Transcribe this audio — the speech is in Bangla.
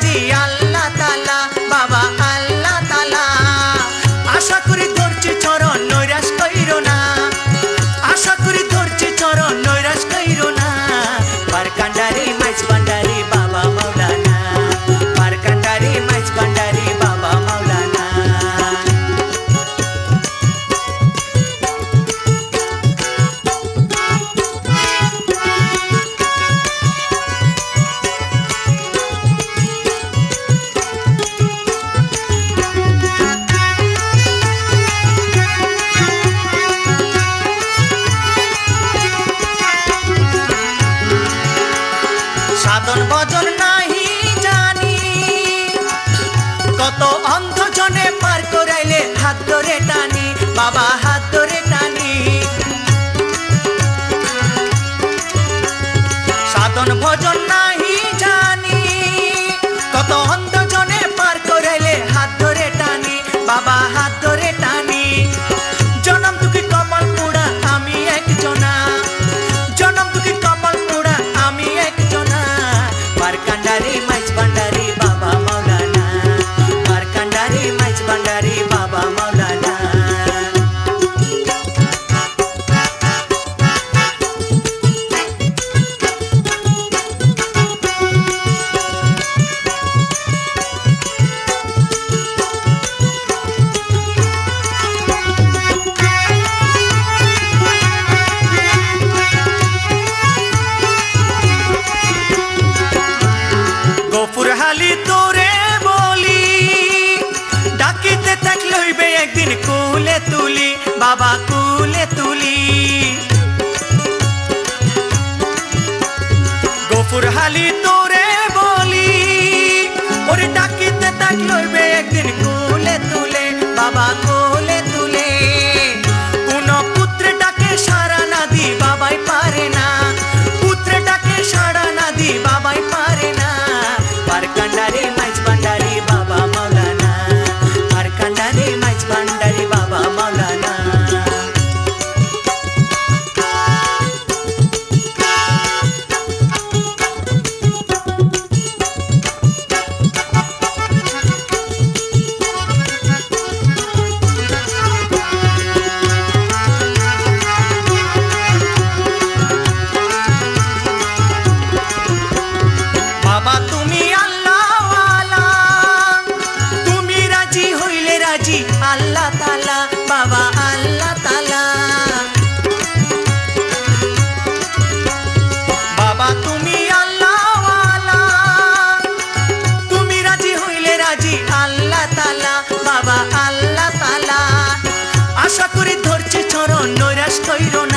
di Allah. ধরে টানি, বাবা হাত ধরে টানি। সাধন ভজন নাহি জানি, কত পার করেলে হাত ধরে টানি, বাবা হাত ধরে টানি। জনম তুকি কমল পুরা আমি একজনা। জনম তুকি কমল পুরা আমি একজনা। পার কান্ডারি মাইজ ভান্ডারি বাবা মাওলানা পার কান্ডারি মাইজ ভান্ডারি বাবা তুলে তুলি। গফুর হালি তোরে বলি, ওরে ডাকিতে তাক লইবে একদিন কুলে তুলে। বাবা başka on.